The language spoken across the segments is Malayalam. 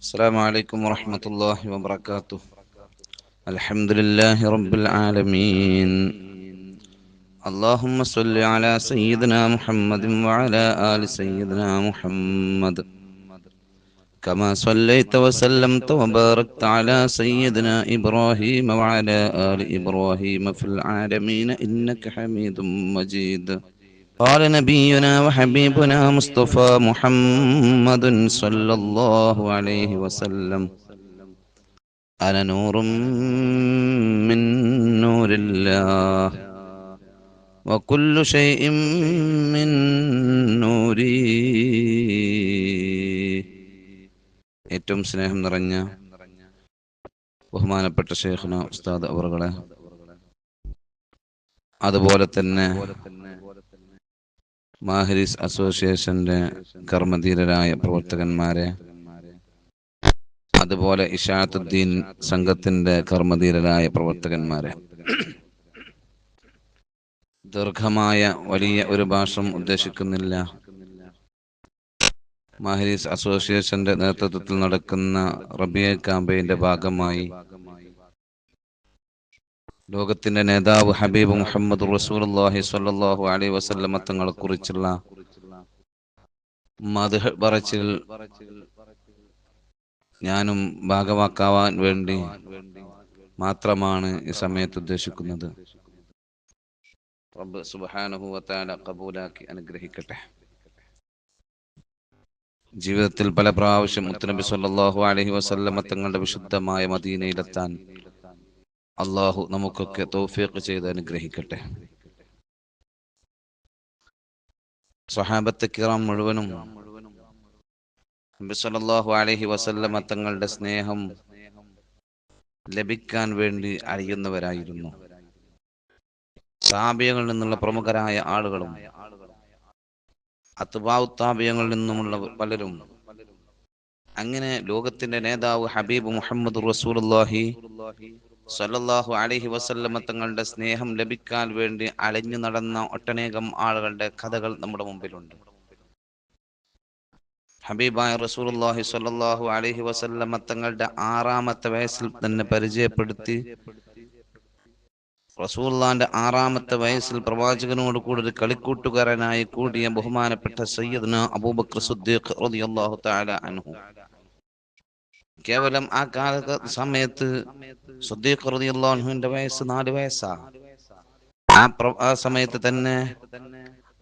السلام عليكم ورحمة الله وبركاته الحمد لله رب العالمين اللهم صل على سيدنا محمد وعلى آل سيدنا محمد كما صليت وسلمت وباركت على سيدنا إبراهيم وعلى آل إبراهيم في العالمين إنك حميد مجيد قال نبينا وحبيبنا مصطفى محمد صلى الله عليه وسلم أنا نور من نور الله وكل شيء من نوري ഏറ്റവും സ്നേഹം നിറഞ്ഞ ബഹുമാനപ്പെട്ട ഷേഖ്ന ഉസ്താദ് അവറുകളെ അതുപോലെ തന്നെ മാഹരിസ് അസോസിയേഷന്റെ കർമ്മധീരരായ പ്രവർത്തകന്മാരെ. അതുപോലെ ഇഷാത്തുദ്ദീൻ സംഘത്തിന്റെ കർമ്മധീരരായ പ്രവർത്തകന്മാരെ. ദീർഘമായ വലിയ ഒരു ഭാഷം ഉദ്ദേശിക്കുന്നില്ല. മാഹരീസ് അസോസിയേഷന്റെ നേതൃത്വത്തിൽ നടക്കുന്ന റബിയ ക്യാമ്പയിന്റെ ഭാഗമായി ലോകത്തിന്റെ നേതാവ് ഹബീബ് മുഹമ്മദ് റസൂലി സ്വല്ലല്ലാഹു അലൈ വസല്ലമ തങ്ങളെ കുറിച്ചുള്ള ഞാനും ഭാഗമാക്കാവാൻ വേണ്ടി മാത്രമാണ് ഈ സമയത്ത് ഉദ്ദേശിക്കുന്നത്. റബ്ബ് അനുഗ്രഹിക്കട്ടെ. ജീവിതത്തിൽ പല പ്രാവശ്യം മുത്തനബി സാഹു അലഹി വസല്ലമ തങ്ങളുടെ വിശുദ്ധമായ മദീനയിലെത്താൻ അള്ളാഹു നമുക്കൊക്കെ തൗഫീഖ് ചെയ്ത് അനുഗ്രഹിക്കട്ടെ. സ്വഹാബത്തെ കിറാം മുഴുവനും നബി അലൈഹി വസല്ലമ തങ്ങളുടെ സ്നേഹം ലഭിക്കാൻ വേണ്ടി അറിയുന്നവരായിരുന്നു. താപിയങ്ങളിൽ നിന്നുള്ള പ്രമുഖരായ ആളുകളും അത്തുബാവുത്താപിയങ്ങളിൽ നിന്നുമുള്ള പലരും അങ്ങനെ ലോകത്തിന്റെ നേതാവ് ഹബീബ് മുഹമ്മദ് റസൂലുള്ളാഹി സല്ലല്ലാഹു അലഹി വസല്ലമ തങ്ങളുടെ സ്നേഹം ലഭിക്കാൻ വേണ്ടി അലഞ്ഞു നടന്ന ഒട്ടനേകം ആളുകളുടെ കഥകൾ നമ്മുടെ മുമ്പിലുണ്ട്. ഹബീബായ റസൂലുള്ളാഹി സ്വല്ലല്ലാഹു അലൈഹി വസല്ലമ തങ്ങളുടെ ആറാമത്തെ വയസ്സിൽ തന്നെ പരിചയപ്പെടുത്തി. റസൂള്ളാന്റെ ആറാമത്തെ വയസ്സിൽ പ്രവാചകനോട് കൂടെ ഒരു കളിക്കൂട്ടുകാരനായി കൂടിയ ബഹുമാനപ്പെട്ട സയ്യിദ്ന അബൂബക്കർ സുദ്ദീഖ് റളിയല്ലാഹു തആല അൻഹു. കേവലം ആ കാല സമയത്ത് സുദ്ദീഖ് വയസ്സ് നാല് വയസ്സാ. ആ ആ സമയത്ത് തന്നെ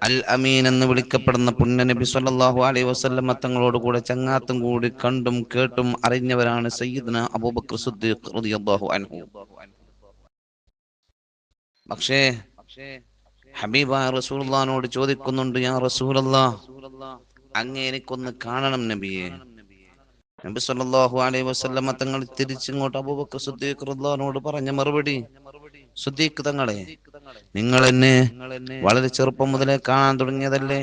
അൽ അമീൻ എന്ന് വിളിക്കപ്പെടുന്ന പുണ്യ നബി സല്ലല്ലാഹു അലൈഹി വസല്ലം തങ്ങളോട് കൂടെ ചങ്ങാത്തും കൂടി കണ്ടും കേട്ടും അറിഞ്ഞവരാണ് സയ്യിദ്ന അബൂബക്കർ സുദ്ദീഖ് റളിയല്ലാഹു അൻഹു. പക്ഷേ ഹബീബ റസൂലുള്ളാഹിനോട് ചോദിക്കുന്നുണ്ട് യാ റസൂലല്ലാ അങ്ങ് എനിക്കൊന്ന് കാണണം നബിയെ. നബി സല്ലല്ലാഹു അലൈഹി വസല്ലമ തങ്ങൾ തിരിച്ചിങ്ങോട്ട് അബൂബക്കർ സിദ്ദീഖ് റളിയല്ലാഹുനോട് പറഞ്ഞ മറുപടി. സിദ്ദീഖ് തങ്ങളെ നിങ്ങൾ എന്നെ വളരെ ചെറുപ്പം മുതലേ കാണാൻ തുടങ്ങിയതല്ലേ?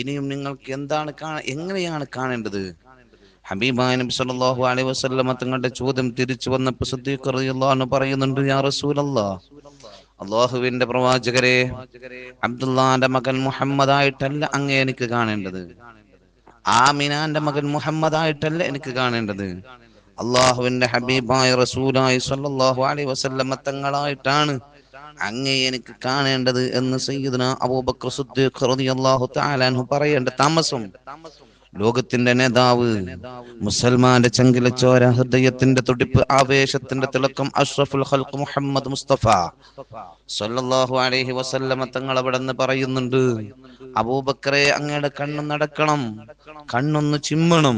ഇനിയും നിങ്ങൾക്ക് എന്താണ് കാണാൻ എങ്ങനെയാണ് കാണേണ്ടത്? ഹബീബായ നബി സല്ലല്ലാഹു അലൈഹി വസല്ലമ തങ്ങളുടെ ചോദ്യം തിരിച്ചു വന്നപ്പോൾ സിദ്ദീഖ് റളിയല്ലാഹു പറയുന്നുണ്ട് യാ റസൂലല്ലാഹ് അള്ളാഹുവിന്റെ പ്രവാചകരെ അബ്ദുല്ലാന്റെ മകൻ മുഹമ്മദ് ആയിട്ടല്ല അങ്ങേ എനിക്ക് കാണേണ്ടത്. ആമിനാന്റെ മകൻ മുഹമ്മദ് ആയിട്ടല്ല എനിക്ക് കാണേണ്ടത്? അള്ളാഹുവിന്റെ ഹബീബായ റസൂലായി സല്ലാഹു അലൈഹി വസല്ലമ തങ്ങളായിട്ടാണ് അങ്ങേ എനിക്ക് കാണേണ്ടത് എന്ന് സയ്യിദ്ന അബൂബക്കർ സിദ്ദീഖ് റളിയല്ലാഹു തആല അൻഹു പറയേണ്ട താമസം. ലോകത്തിന്റെ നേതാവ് മുസൽമാന്റെ ചങ്കിലച്ചോര ഹൃദയത്തിന്റെ തുടിപ്പ് ആവേശത്തിന്റെ തിളക്കം അഷ്റഫുൽ ഖൽഖ് മുഹമ്മദ് മുസ്തഫ സല്ലല്ലാഹു അലൈഹി വസല്ലമ തങ്ങൾ അവിടെ നിന്ന് പറയുന്നുണ്ട് അബൂബക്കറെ അങ്ങയുടെ കണ്ണു നടക്കണം കണ്ണൊന്ന് ചിമ്മണം.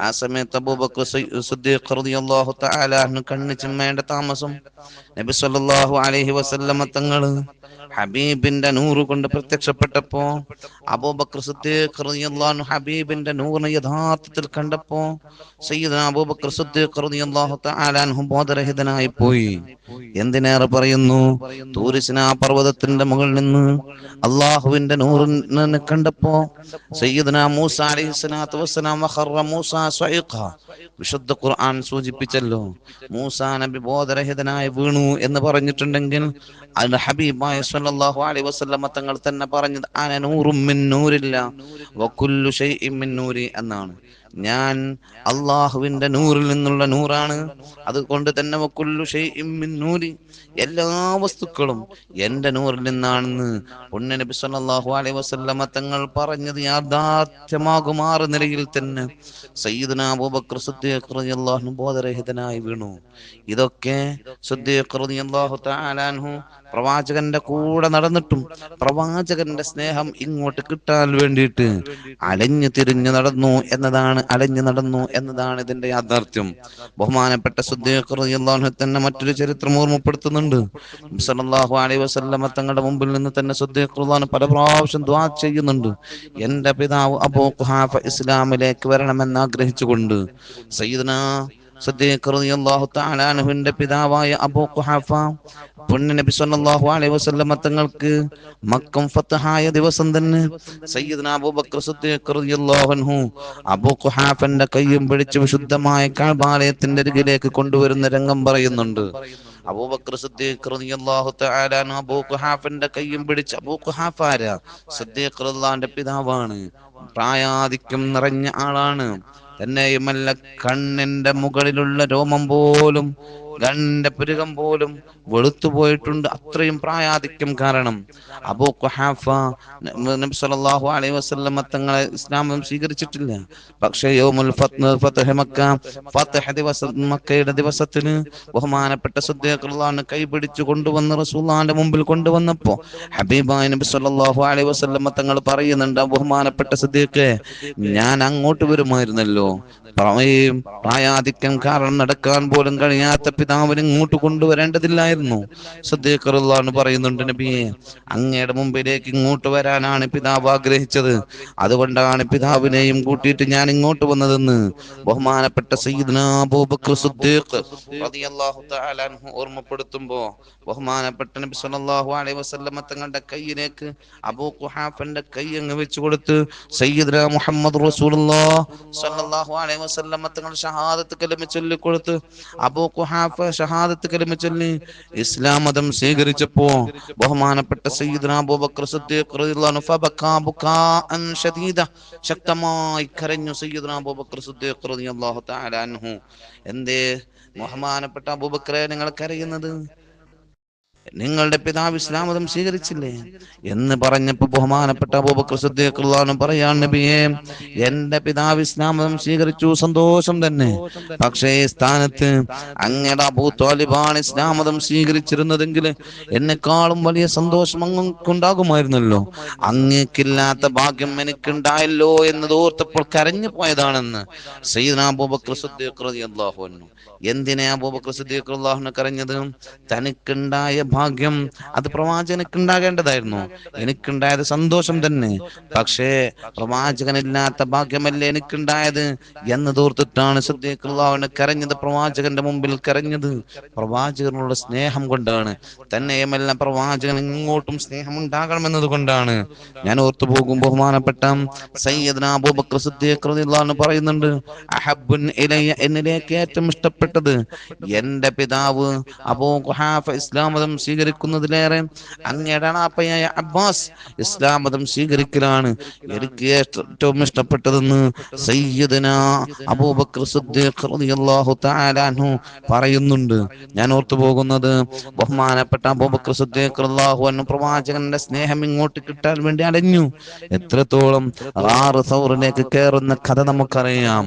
ആ സമയത്ത് അബൂബക്കർ സിദ്ദീഖ് റളിയല്ലാഹു തആല കണ്ണ് ചിമ്മേണ്ട താമസം നബി സല്ലല്ലാഹു അലൈഹി വസല്ലമ തങ്ങൾ ഹബീബിന്റെ നൂറ് കൊണ്ട് പ്രത്യക്ഷപ്പെട്ടപ്പോ അബൂബക്കർ സിദ്ദീഖ് റളിയല്ലാഹു ഹബീബിന്റെ നൂറിനെ യഥാർത്ഥത്തിൽ കണ്ടപ്പോ സയ്യിദന അബൂബക്കർ സിദ്ദീഖ് റളിയല്ലാഹു തആല അൻഹു ബോധരഹിതനായി പോയി. എന്തിനേറെ പറയുന്നു? തൂരിസിന പർവതത്തിന്റെ മുകളിൽ നിന്ന് അള്ളാഹുവിന്റെ നൂറിനെ കണ്ടപ്പോ സയ്യിദന മൂസ അലൈഹി സ്വലാത്തു വസ്സലാം മൂസ സ്വൈഖ. വിശുദ്ധ ഖുർആൻ സൂചിപ്പിച്ചല്ലോ. മൂസ നബി ബോധരഹിതനായി വീണു എന്ന് പറഞ്ഞിട്ടുണ്ടെങ്കിൽ അൽ ഹബീബായ അലൈഹി വസല്ലമ തങ്ങൾ തന്നെ പറഞ്ഞത് അന നൂറും മിൻ നൂരില്ല വകുല്ലു ഷൈഇൻ മിൻ നൂരി എന്നാണ്. ഞാൻ അള്ളാഹുവിന്റെ നൂറിൽ നിന്നുള്ള നൂറാണ്. അതുകൊണ്ട് തന്നെ വക്കുല്ലു എല്ലാ വസ്തുക്കളും എന്റെ നൂറിൽ നിന്നാണെന്ന് പുണ്യ നബി സല്ലല്ലാഹു അലൈഹി വസല്ലമ തങ്ങൾ പറഞ്ഞത് യാഥാർത്ഥ്യമാകുമാറ നിലയിൽ തന്നെ. സയ്യിദുന അബൂബക്കർ സിദ്ദീഖ് അൻഹു ബോധരഹിതനായി വീണു. ഇതൊക്കെ സിദ്ദീഖ് തആല അൻഹു പ്രവാചകന്റെ കൂടെ നടന്നിട്ടും പ്രവാചകന്റെ സ്നേഹം ഇങ്ങോട്ട് കിട്ടാൻ വേണ്ടിയിട്ട് അലഞ്ഞു തിരിഞ്ഞു നടന്നു എന്നതാണ് അലഞ്ഞു നടന്നു എന്നതാണ് ഇതിന്റെ യാഥാർത്ഥ്യം. ബഹുമാനപ്പെട്ട സുദ്ദീഖ് തന്നെ മറ്റൊരു ചരിത്രം ഓർമ്മപ്പെടുത്തുന്നുണ്ട്. അലൈഹി വസല്ലമ തങ്ങളുടെ മുമ്പിൽ നിന്ന് തന്നെ സുദ്ദീഖ് പല പ്രാവശ്യം ദുആ ചെയ്യുന്നുണ്ട്. എന്റെ പിതാവ് അബൂ ഖുഹാഫ ഇസ്ലാമിലേക്ക് വരണമെന്ന് ആഗ്രഹിച്ചുകൊണ്ട് സയ്യിദന അൻഹുവിന്റെ പിതാവായ അബൂ ഖുഹാഫ പുണ്യ നബി സല്ലല്ലാഹു അലൈഹി വസല്ലമ തങ്ങൾക്ക് മക്കം ഫതഹായ ദിവസം തന്നെ സയ്യിദ്ന അബൂബക്കർ സിദ്ദീഖ് റളിയല്ലാഹു അൻഹു അബൂ ഖുഹാഫന്റെ കൈയും പിടിച്ച് വിശുദ്ധമായ കഅബാലയത്തിന്റെ അരികിലേക്ക് കൊണ്ടുവരുന്ന രംഗം പറയുന്നുണ്ട്. അബൂബക്കർ സിദ്ദീഖ് റളിയല്ലാഹു തആല അബൂ ഖുഹാഫന്റെ കൈയും പിടിച്ച് അബൂ ഖുഹാഫ ആരാ? സിദ്ദീഖ് റളിയല്ലാഹുവിന്റെ പിതാവാണ്. പ്രായാധിക്യം നിറഞ്ഞ ആളാണ്. തന്നെയുമല്ല കണ്ണിന്റെ മുകളിലുള്ള രോമം പോലും കണ്ണിന്റെ പുരുകം പോലും വെളുത്തുപോയിട്ടുണ്ട് അത്രയും പ്രായാധിക്യം കാരണം. അബൂ ഖുഹാഫ നബി സല്ലല്ലാഹു അലൈഹി വസല്ലം തങ്ങളെ ഇസ്ലാമം സ്വീകരിച്ചിട്ടില്ല. പക്ഷേ യൗമുൽ ഫത്ഹ് മക്ക ഫത്ഹ് ദിവസം മക്കയുടെ ദിവസത്തിന് ബഹുമാനപ്പെട്ട സിദ്ദീഖ് റളിയല്ലാഹു കൈ പിടിച്ചു കൊണ്ടുവന്ന് റസൂലുള്ളാഹിന്റെ മുമ്പിൽ കൊണ്ടുവന്നപ്പോൾ ഹബീബായ നബി സല്ലല്ലാഹു അലൈഹി വസല്ലം തങ്ങൾ പറയുന്നുണ്ട് ബഹുമാനപ്പെട്ട സിദ്ദീഖ് ഞാൻ അങ്ങോട്ട് വരുമായിരുന്നല്ലോ. പ്രായാധിക്യം കാരണം നടക്കാൻ പോലും കഴിയാത്ത പിതാവിനെ ഇങ്ങോട്ട് കൊണ്ടുവരേണ്ടതില്ലായിരുന്നു. സദ്യക്കറുള്ളാണ് പറയുന്നുണ്ട് നബിയെ അങ്ങയുടെ മുമ്പിലേക്ക് ഇങ്ങോട്ട് വരാനാണ് പിതാവ് ആഗ്രഹിച്ചത്. അതുകൊണ്ടാണ് പിതാവിനെയും കൂട്ടിയിട്ട് ഞാൻ ഇങ്ങോട്ട് വന്നതെന്ന്. ബഹുമാനപ്പെട്ട ഓർമ്മപ്പെടുത്തുമ്പോ ബഹുമാനപ്പെട്ട നബി സല്ലല്ലാഹു അലൈഹി വസല്ലമ തങ്ങളുടെ കയ്യിലേക്ക് അബൂ ഖുഹാഫന്റെ കൈ അങ്ങ് വെച്ച് കൊടുത്ത് സയ്യിദ്ന മുഹമ്മദ് റസൂലുള്ളാഹി സല്ലല്ലാഹു അലൈഹി വസല്ലമ തങ്ങൾ ഷഹാദത്ത് കലിമ ചൊല്ലി കൊടുത്ത് അബൂ ഖുഹാഫ ഷഹാദത്ത് കലിമ ചൊല്ലി ഇസ്ലാം മതം സ്വീകരിച്ചപ്പോ ബഹുമാനപ്പെട്ട ശക്തമായി കരഞ്ഞു എന്തേ ബഹുമാനപ്പെട്ട അബൂബക്രെ നിങ്ങൾ കരയുന്നത്? നിങ്ങളുടെ പിതാവ് ഇസ്ലാം മതം സ്വീകരിച്ചില്ലേ? എന്ന് പറഞ്ഞപ്പോ ബഹുമാനപ്പെട്ട അൻഹു പറയാൻ നബിയെ എന്റെ പിതാവ് ഇസ്ലാം മതം സ്വീകരിച്ചു സന്തോഷം തന്നെ. പക്ഷേ സ്ഥാനത്ത് അങ്ങയുടെ അബൂ താലിബാണ് ഇസ്ലാം മതം സ്വീകരിച്ചിരുന്നതെങ്കിൽ എന്നെക്കാളും വലിയ സന്തോഷം അങ്ങുണ്ടാകുമായിരുന്നല്ലോ. അങ്ങേക്കില്ലാത്ത ഭാഗ്യം എനിക്കുണ്ടായല്ലോ എന്ന് ഓർത്തപ്പോൾ കരഞ്ഞു പോയതാണെന്ന് എന്തിനാ അബൂബക്കർ സിദ്ദീഖ് റളിയല്ലാഹു അൻഹു. കരഞ്ഞത്? തനിക്കുണ്ടായ ഭാഗ്യം അത് പ്രവാചകനക്ക് ഉണ്ടാകേണ്ടതായിരുന്നു എനിക്കുണ്ടായത് സന്തോഷം തന്നെ. പക്ഷേ പ്രവാചകനില്ലാത്ത ഭാഗ്യമല്ലേ എനിക്കുണ്ടായത് എന്ന് തോർത്തിട്ടാണ് സദ്യക്കുള്ളവന് കരഞ്ഞത് പ്രവാചകന്റെ മുമ്പിൽ കരഞ്ഞത്. പ്രവാചകനുള്ള സ്നേഹം കൊണ്ടാണ്. തന്നെയുമല്ല പ്രവാചകൻ ഇങ്ങോട്ടും സ്നേഹം ഉണ്ടാകണമെന്നത് കൊണ്ടാണ് ഞാൻ ഓർത്തു പോകും ബഹുമാനപ്പെട്ട സയ്യിദ്ന അബൂബക്കർ പറയുന്നുണ്ട് അഹബുൻ എന്നിലേക്ക് ഏറ്റവും ഇഷ്ടപ്പെട്ടത് എന്റെ പിതാവ് അബൂ ഖുഹാഫ ഇസ്ലാം മതം സ്വീകരിക്കുന്നതിലേറെ അങ്ങയുടെ അണാപ്പയായ അബ്ബാസ്. ഇസ്ലാം മതം സ്വീകരിക്കലാണ്. എനിക്ക് ഏറ്റവും ഇഷ്ടപ്പെട്ടതെന്ന് സയ്യിദന അബൂബക്കർ സിദ്ദീഖ് റളിയല്ലാഹു പറയുന്നുണ്ട്. ഞാൻ ഓർത്തു പോകുന്നത് ബഹുമാനപ്പെട്ട അബൂബക്കർ സിദ്ദീഖ് റളിയല്ലാഹു അൻഹു പ്രവാചകന്റെ സ്നേഹം ഇങ്ങോട്ട് കിട്ടാൻ വേണ്ടി അലഞ്ഞു. എത്രത്തോളം ആറ് സൗറിലേക്ക് കയറുന്ന കഥ നമുക്കറിയാം.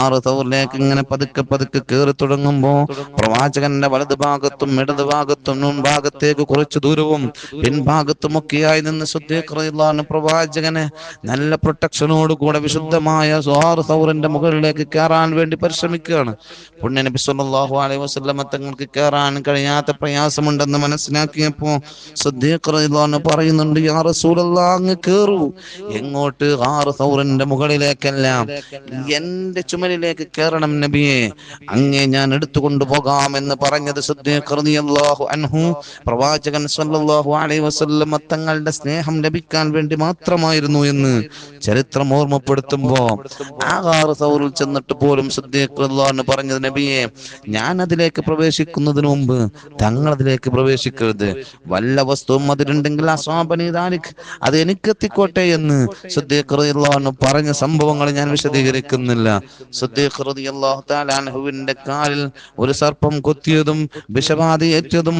ആറ് സൗറിലേക്ക് ഇങ്ങനെ പതുക്കെ പതുക്കെ കയറി തുടങ്ങുമ്പോ പ്രവാചകന്റെ വലതുഭാഗത്തും ഇടതുഭാഗത്തും ഇടതു ഭാഗത്തും മുൻഭാഗത്തേക്ക് കുറച്ചു ദൂരവും പിൻഭാഗത്തുമൊക്കെയായി നിന്ന് ശുദ്ധീകരണ പ്രവാചകനെ നല്ല പ്രൊട്ടക്ഷനോട് കൂടെ വിശുദ്ധമായ ആറ് സൗറിന്റെ മുകളിലേക്ക് കയറാൻ വേണ്ടി പരിശ്രമിക്കുകയാണ്. പുണ്യ നബി സല്ലല്ലാഹു അലൈഹി വസല്ലമ തങ്ങൾക്ക് കയറാൻ കഴിയാത്ത പ്രയാസമുണ്ടെന്ന് മനസ്സിലാക്കിയപ്പോ സിദ്ദീഖ് പറയുന്നുണ്ട് യാ റസൂലല്ലാ അങ്ങ് കേറൂ. എങ്ങോട്ട്? ആറ് സൗറിന്റെ മുകളിലേക്കല്ല. എന്റെ ചുമലിലേക്ക് കയറണം നബിയെ അങ്ങേ ഞാൻ എടുത്തുകൊണ്ടു പോകാമെന്ന് പറഞ്ഞത് സിദ്ദീഖ് റളിയല്ലാഹു അൻഹു പ്രവാചകൻ സല്ലല്ലാഹു അലൈഹി തങ്ങളുടെ സ്നേഹം ലഭിക്കാൻ വേണ്ടി മാത്രമായിരുന്നു എന്ന് ചരിത്രം ഓർമ്മപ്പെടുത്തുമ്പോ ആ സൗറിൽ ചെന്നിട്ട് പോലും സിദ്ദീഖ് പറഞ്ഞത് നബിയെ ഞാൻ അതിലേക്ക് പ്രവേശിക്കുന്നതിന് മുമ്പ് തങ്ങൾ അതിലേക്ക് പ്രവേശിക്കരുത്. വല്ല വസ്തുവും അതിലുണ്ടെങ്കിൽ ദാലിക് അത് എനിക്ക് എത്തിക്കോട്ടെ എന്ന് സിദ്ദീഖ് റളിയല്ലാഹു പറഞ്ഞ സംഭവങ്ങൾ ഞാൻ വിശദീകരിക്കുന്നില്ല. സിദ്ദീഖ് റളിയല്ലാഹു തആല കാലിൽ ഒരു സർപ്പം കൊത്തിയതും വിഷബാധ ഏറ്റതും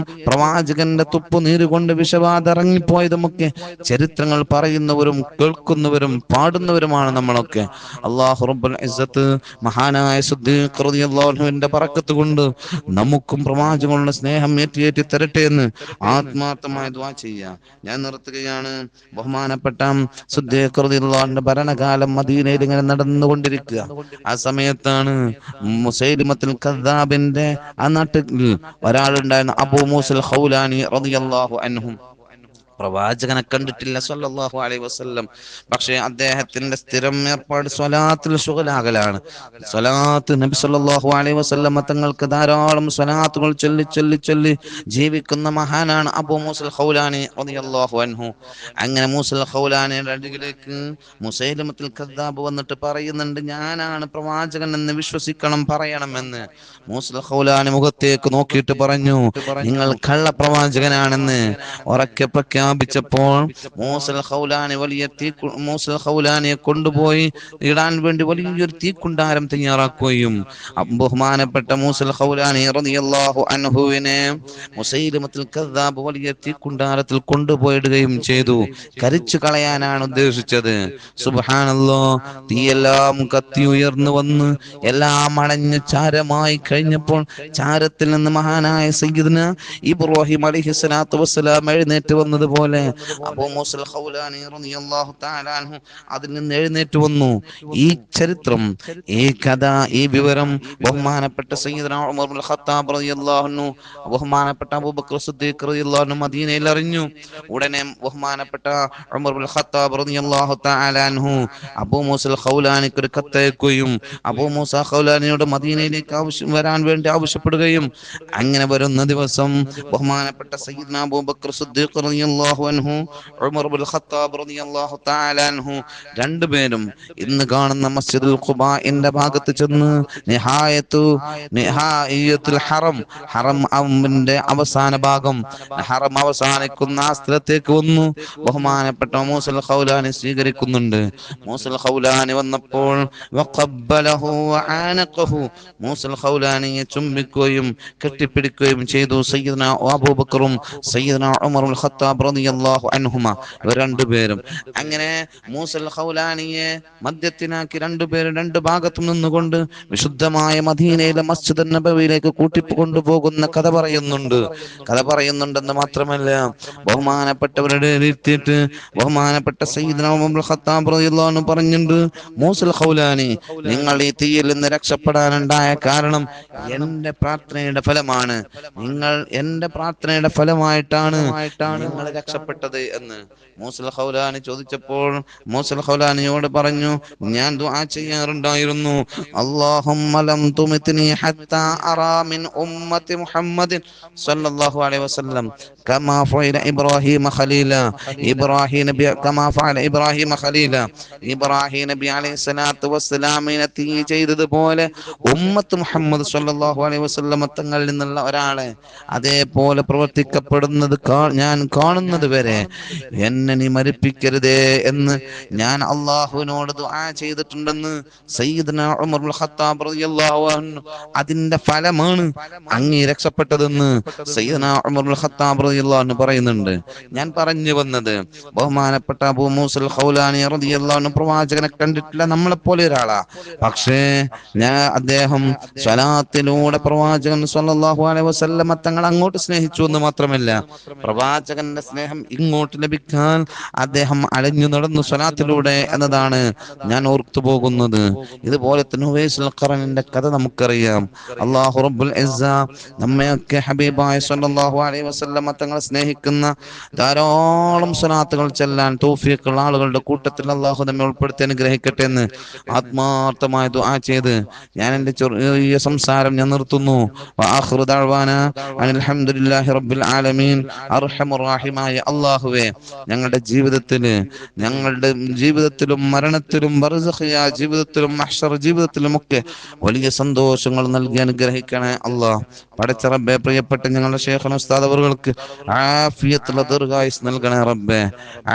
പ്രവാചകന്റെ തുപ്പു നീരുകൊണ്ട് വിഷബാധ ഇറങ്ങിപ്പോയതുമൊക്കെ ചരിത്രങ്ങൾ പറയുന്നവരും കേൾക്കുന്നവരും പാടുന്നവരുമാണ് നമ്മളൊക്കെ. അള്ളാഹു റബ്ബുൽ ഇസ്സത്ത് മഹാനായ സുദ്ധീകൃതിന്റെ പറക്കത്ത് കൊണ്ട് നമുക്കും പ്രവാചകങ്ങളുടെ സ്നേഹം ഏറ്റിയേറ്റി തരട്ടെ എന്ന് ആത്മാർത്ഥമായ ദ്വാ ചെയ്യാം. ഞാൻ നിർത്തുകയാണ്. ബഹുമാനപ്പെട്ട സിദ്ദീഖ് റളിയല്ലാഹു അൻഹുവിന്റെ ഭരണകാലം മദീനയിൽ ഇങ്ങനെ നടന്നുകൊണ്ടിരിക്കുക. ആ സമയത്താണ് മുസൈലിമത്തുൽ ആ നാട്ടിൽ ഒരാളുണ്ടായിരുന്ന അബൂ മൂസൽ ഖൗലാനി റളിയല്ലാഹു അൻഹു പ്രവാചകനെ കണ്ടിട്ടില്ല സല്ലല്ലാഹു അലൈഹി വസല്ലം. പക്ഷേ അദ്ദേഹത്തിന്റെ സ്ഥിരം ഏർപ്പാട് സ്വലാത്തിൽ ശുഗലാകലാണ് സ്വലാത്ത് നബി സല്ലല്ലാഹു അലൈഹി വസല്ലം തങ്ങൾക്ക് ധാരാളം സ്വലാത്തുകൾ ചൊല്ലി ചൊല്ലി ചൊല്ലി ജീവിക്കുന്ന മഹാനാണ് അബൂ മൂസൽ ഖൗലാനി റളിയല്ലാഹു അൻഹു. അങ്ങനെ മൂസൽ ഖൗലാനിയുടെ അരികിലേക്ക് മുസൈലമത്തുൽ കദ്ദാബ് വന്നിട്ട് പറയുന്നുണ്ട് ഞാനാണ് പ്രവാചകൻ എന്ന് വിശ്വസിക്കണം പറയണമെന്ന്. മൂസൽ ഖൗലാനി മുഖത്തേക്ക് നോക്കിയിട്ട് പറഞ്ഞു നിങ്ങൾ കള്ള പ്രവാചകനാണെന്ന് ഉറക്കെ പ്രഖ്യാപിച്ചപ്പോൾ മൂസൽ ഖൗലാനെ വലിയ തീ മൂസൽ ഖൗലാനിയെ കൊണ്ടുപോയി ഇടാൻ വേണ്ടി വലിയൊരു തീക്കുണ്ടാരം തയ്യാറാക്കുകയും ബഹുമാനപ്പെട്ട മൂസൽ ഖൗലാനി അൻഹുവിനെ മുസൈലമത്തുൽ വലിയ തീക്കുണ്ടാരത്തിൽ കൊണ്ടുപോയിടുകയും ചെയ്തു. കരിച്ചു കളയാനാണ് ഉദ്ദേശിച്ചത്. സുബ്ഹാനല്ലോ തീയെല്ലാം കത്തി ഉയർന്നു വന്ന് എല്ലാം അണഞ്ഞ് ചാരമായി കഴിഞ്ഞപ്പോൾ ചാരത്തിൽ നിന്ന് മഹാനായ സയ്യിദിന് ഇബ്രാഹിം അലിഹിസ്ലാത്തു വസ്സലാം എഴുന്നേറ്റ് വന്നതുപോലെ അൻഹു അതിൽ നിന്ന് എഴുന്നേറ്റ് വന്നു. ഈ ചരിത്രം ഈ കഥ ഈ വിവരം ബഹുമാനപ്പെട്ട ഖത്താബ് ബഹുമാനപ്പെട്ട അബൂബക്കർ സിദ്ദീഖ് മദീനയിൽ അറിഞ്ഞു. ഉടനെ ബഹുമാനപ്പെട്ട ഉമർ ഖത്താബ് അബൂ മൂസൽ ഖൗലാനിക്ക് ഒരു കത്തയക്കുകയും അബൂ മൂസ ഖൗലാനിയോട് മദീനയിലേക്ക് ആവശ്യം വരാൻ വേണ്ടി ആവശ്യപ്പെടുകയും. അങ്ങനെ വരുന്ന ദിവസം ബഹുമാനപ്പെട്ട സയ്യിദ്ന അബൂബക്കർ സിദ്ദീഖ് റളിയല്ലാഹു അൻഹു ഉമർ ബിൻ ഖത്താബ് റളിയല്ലാഹു തആല അൻഹു രണ്ടുപേരും ഇന്ന് കാണുന്ന മസ്ജിദുൽ ഖുബാഇന്റെ ഭാഗത്ത് ചെന്ന് നിഹായത്തു നിഹായത്തുൽ ഹറം ഹറം അമ്മിന്റെ അവസാന ഭാഗം ഹറം അവസാനിക്കുന്ന ആ സ്ഥലത്തേക്ക് വന്നു. ബഹുമാനപ്പെട്ട മൂസൽ ഖൗലാനി സ്വീകരിക്കുന്നുണ്ട്. മൂസൽ ഖൗലാനി വന്നപ്പോൾ വഖബ്ബലഹു വആനഖഹു മൂസൽ ഖൗലാനിയെ ചുംബിക്കുകയും കെട്ടിപ്പിടിക്കുകയും ചെയ്തു സയ്യിദ്ന അബൂബക്കറും സയ്യിദ്ന ഉമറുൽ ഖത്താബ് ഇവർ രണ്ടുപേരും. അങ്ങനെ മൂസൽ മദ്യത്തിനാക്കി രണ്ടുപേരും രണ്ട് ഭാഗത്തും നിന്നുകൊണ്ട് വിശുദ്ധമായ മദീനയിലെ മസ്ജിദ് നബവിയിലേക്ക് കൂട്ടിക്കൊണ്ടുപോകുന്ന കഥ പറയുന്നുണ്ട്. കഥ പറയുന്നുണ്ടെന്ന് മാത്രമല്ല ബഹുമാനപ്പെട്ടവരുടെ എത്തിയിട്ട് ബഹുമാനപ്പെട്ട സയ്യിദ്ന റളിയല്ലാഹു പറഞ്ഞിട്ടുണ്ട് മൂസൽ ഖൗലാനി നിങ്ങൾ ഈ തീയിൽ നിന്ന് രക്ഷപ്പെടാനുണ്ടായ കാരണം എന്റെ പ്രാർത്ഥനയുടെ ഫലമാണ്. നിങ്ങൾ എന്റെ പ്രാർത്ഥനയുടെ ഫലമായിട്ടാണ്. നിങ്ങൾ രക്ഷപ്പെട്ടത് എന്ന്. മൂസൽ ഹൗലാനി ചോദിച്ചപ്പോൾ മൂസൽ ഹൗലാനിയോട് പറഞ്ഞു ഞാൻ ദുആ ചെയ്യാറുണ്ടായിരുന്നു. അല്ലാഹുമ്മ ലം തുമിത്നി ഹത്താ അറാ മിൻ ഉമ്മത്തി മുഹമ്മദിൻ സല്ലല്ലാഹു അലൈഹി വസല്ലം. കമാ ഫഅല ഇബ്രാഹിം ഖലീല. ഇബ്രാഹിം നബി കമാ ഫഅല ഇബ്രാഹിം ഖലീല. ഇബ്രാഹിം നബി അലൈഹി സ്വലാത്തു വസ്സലാമിനെ തീ ചെയ്തതുപോലെ ഉമ്മത്ത് മുഹമ്മദ് സല്ലല്ലാഹു അലൈഹി വസല്ലം തങ്ങളിൽ നിന്നുള്ള ഒരാളെ അതേപോലെ പ്രവർത്തിക്കപ്പെടുന്നത് ഞാൻ ഞാൻ കാണുന്നത് വരെ എന്നെ നീ മരിപ്പിക്കരുതേ എന്ന് ഞാൻ അള്ളാഹുവിനോട് ദുആ ചെയ്തിട്ടുണ്ടെന്ന് സയ്യിദ്ന ഉമറുൽ ഖത്താബ് റളിയല്ലാഹു അൻഹു അതിന്റെ ഫലമാണ് അങ്ങേ രക്ഷപ്പെട്ടതെന്ന് സയ്യിദ്ന ഉമറുൽ ഖത്താബ് റളിയല്ലാഹു അൻഹു പറയുന്നുണ്ട്. ഞാൻ പറഞ്ഞു വന്നത് ബഹുമാനപ്പെട്ട അബൂ മൂസൽ ഖൗലാനി റളിയല്ലാഹു അൻഹു പ്രവാചകനെ കണ്ടിട്ടില്ല നമ്മളെ പോലെ ഒരാളാ. പക്ഷേ ഞാൻ അദ്ദേഹം സ്വലാത്തിലൂടെ പ്രവാചകൻ സല്ലല്ലാഹു അലൈഹി വസല്ലമ തങ്ങൾ അങ്ങോട്ട് സ്നേഹിച്ചു എന്ന് മാത്രമല്ല പ്രവാചകന്റെ സ്നേഹം സ്നേഹം ഇങ്ങോട്ട് ലഭിക്കാൻ അദ്ദേഹം അലഞ്ഞു നടന്നു സ്വലാത്തിലൂടെ എന്നതാണ് ഞാൻ ഓർത്തു പോകുന്നത്. ഇതുപോലെ തന്നെ കഥ നമുക്കറിയാം. അള്ളാഹു റബ്ബുൽ നമ്മയൊക്കെ ഹബീബായ സല്ലല്ലാഹു അലൈഹി വസല്ലമ തങ്ങളെ സ്നേഹിക്കുന്ന ധാരാളം സ്വലാത്തുകൾ ചെല്ലാൻ തൗഫീഖുള്ള ആളുകളുടെ കൂട്ടത്തിൽ അള്ളാഹു നമ്മെ ഉൾപ്പെടുത്തി അനുഗ്രഹിക്കട്ടെ എന്ന് ആത്മാർത്ഥമായ ദുആ ചെയ്ത് ഞാൻ എന്റെ ചെറിയ സംസാരം ഞാൻ നിർത്തുന്നു. അലഹമുല്ലാഹി റബ്ബിൽ ആലമീൻ. അർഹമുർ റഹീമായ അള്ളാഹുവേ ഞങ്ങളുടെ ജീവിതത്തിന് ഞങ്ങളുടെ ജീവിതത്തിലും മരണത്തിലും ജീവിതത്തിലും മഹ്ശർ ജീവിതത്തിലും ഒക്കെ വലിയ സന്തോഷങ്ങൾ നൽകി അനുഗ്രഹിക്കണേ അള്ളാഹ് പടച്ച റബ്ബെ പ്രിയപ്പെട്ട ഞങ്ങളുടെ ശേഖന ഉസ്താദ് ആഫിയത്തുള്ള ദീർഘായുസ് നൽകണേ റബ്ബെ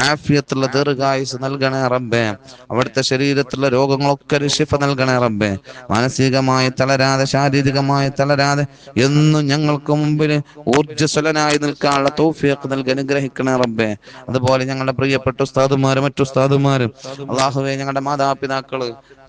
ആഫിയത്തുള്ള ദീർഘായുസ് നൽകണേ റബ്ബെ. അവിടുത്തെ ശരീരത്തിലുള്ള രോഗങ്ങളൊക്കെ ശിഫ നൽകണേ റബ്ബെ. മാനസികമായി തളരാതെ ശാരീരികമായി തളരാതെ എന്നും ഞങ്ങൾക്ക് മുമ്പിൽ ഊർജസ്വലനായി നിൽക്കാനുള്ള തോഫിയൊക്കെ നൽകി അനുഗ്രഹിക്കണേ റബ്ബേ. അതുപോലെ ഞങ്ങളുടെ പ്രിയപ്പെട്ട ഉസ്താദുമാരും മറ്റു ഉസ്താദുമാരും അള്ളാഹുവേ ഞങ്ങളുടെ മാതാപിതാക്കൾ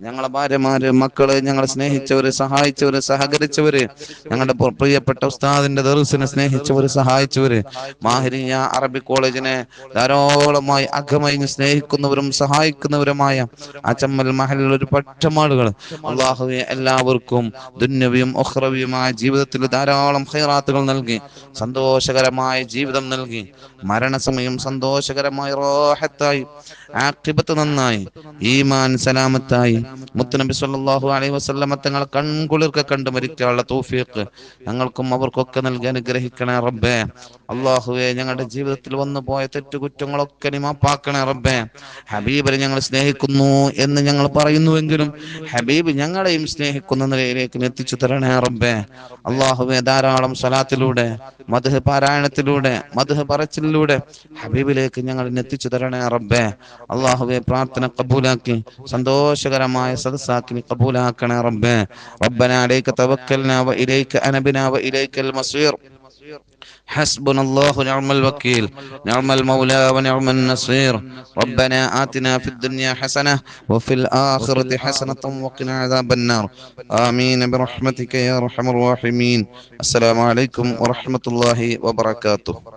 ഞങ്ങളുടെ ഭാര്യമാര് മക്കൾ ഞങ്ങളെ സ്നേഹിച്ചവര് സഹായിച്ചവര് സഹകരിച്ചവര് ഞങ്ങളുടെ പ്രിയപ്പെട്ട ഉസ്താദിന്റെ ദർസിനെ സ്നേഹിച്ചവര് സഹായിച്ചവര് മാഹിരിയ അറബി കോളേജിനെ ധാരാളമായി അകമയിഞ്ഞ് സ്നേഹിക്കുന്നവരും സഹായിക്കുന്നവരുമായ അച്ചമ്മൽ മഹലിൽ ഒരു പറ്റം ആളുകൾ അള്ളാഹുവെ എല്ലാവർക്കും ദുന്യവിയും ഒഹ്റവിയുമായ ജീവിതത്തിൽ ധാരാളം ഹൈറാത്തുകൾ നൽകി സന്തോഷകരമായ ജീവിതം നൽകി. മരണസമയം സന്തോഷകരമായി റോഹത്തായി. ആഖിബത്ത് നന്നായി ഈമാൻ സലാമത്തായി. മുത്തുനബി സല്ലല്ലാഹു അലൈഹി വസ്ലമ തങ്ങൾ കൺകുളിർക്ക കണ്ട് മരിക്കാനുള്ള തൗഫീഖ് ഞങ്ങൾക്കും അവർക്കൊക്കെ നൽകി അനുഗ്രഹിക്കണേ റബ്ബേ. അള്ളാഹുവെ ഞങ്ങളുടെ ജീവിതത്തിൽ വന്നു പോയ തെറ്റുകുറ്റങ്ങളൊക്കെ നീ മാപ്പാക്കണേ റബ്ബേ. ഹബീബിനെ ഞങ്ങൾ സ്നേഹിക്കുന്നു എന്ന് ഞങ്ങൾ പറയുന്നുവെങ്കിലും ഹബീബ് ഞങ്ങളെയും സ്നേഹിക്കുന്ന നിലയിലേക്ക് എത്തിച്ചു തരണേ റബ്ബേ. അള്ളാഹുവെ ധാരാളം സ്വലാത്തിലൂടെ മധു പാരായണത്തിലൂടെ മധു പറച്ചിലൂടെ ഹബീബിലേക്ക് ഞങ്ങൾ എത്തിച്ചു തരണേ റബ്ബേ. അള്ളാഹുവെ പ്രാർത്ഥന കബൂലാക്കി സന്തോഷകരമായ സദസ്സാക്കി നീ കബൂലാക്കണേ റബ്ബേ റബ്ബന അലൈക തവക്കൽന വ ഇലൈക അനബിന വ ഇലൈക്കൽ മസീർ حسبنا الله ونعم الوكيل نعم المولى ونعم النصير ربنا آتنا في الدنيا حسنة وفي الآخرة حسنة وقنا عذاب النار آمين برحمتك يا أرحم الراحمين السلام عليكم ورحمة الله وبركاته